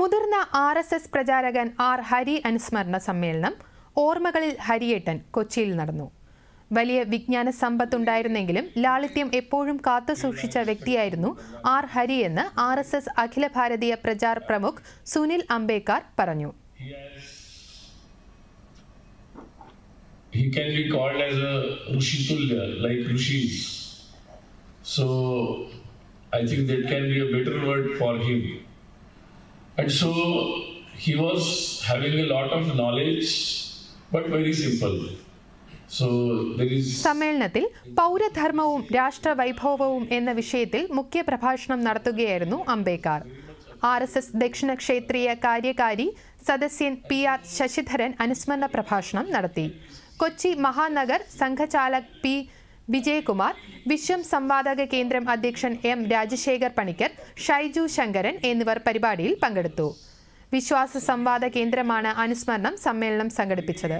മുതിർന്ന R S S പ്രചാരകൻ R Hari അനുസ്മരണ സമ്മേളനം ഓർമ്മകളിൽ ഹരിയേട്ടൻ കൊച്ചിയിൽ നടന്നു. വലിയ വിജ്ഞാന സമ്പത്തുണ്ടായിരുന്നെങ്കിലും ലാളിത്യം എപ്പോഴും കാത്തു സൂക്ഷിച്ച വ്യക്തിയായിരുന്നു ആർ ഹരി എന്ന് ആർ എസ് എസ് അഖില ഭാരതീയ പ്രചാർ പ്രമുഖ് സുനിൽ അംബേദ്കർ പറഞ്ഞു. I think that can be a better word for him. And so he was having a lot of knowledge, but very simple. സമ്മേളനത്തിൽ പൗരധർമ്മവും രാഷ്ട്രവൈഭവവും എന്ന വിഷയത്തിൽ മുഖ്യ പ്രഭാഷണം നടത്തുകയായിരുന്നു അംബേദ്കർ ആർ എസ് എസ് ദക്ഷിണ ക്ഷേത്രീയ കാര്യകാരി സദസ്യൻ പി ആർ ശശിധരൻ അനുസ്മരണ പ്രഭാഷണം നടത്തി കൊച്ചി മഹാനഗർ സംഘചാലക് പി വിജയകുമാർ വിശ്വം സംവാദക കേന്ദ്രം അധ്യക്ഷൻ എം രാജശേഖർ പണിക്കർ ഷൈജു ശങ്കരൻ എന്നിവർ പരിപാടിയിൽ പങ്കെടുത്തു. വിശ്വാസ സംവാദ കേന്ദ്രമാണ് അനുസ്മരണം സമ്മേളനം സംഘടിപ്പിച്ചത്.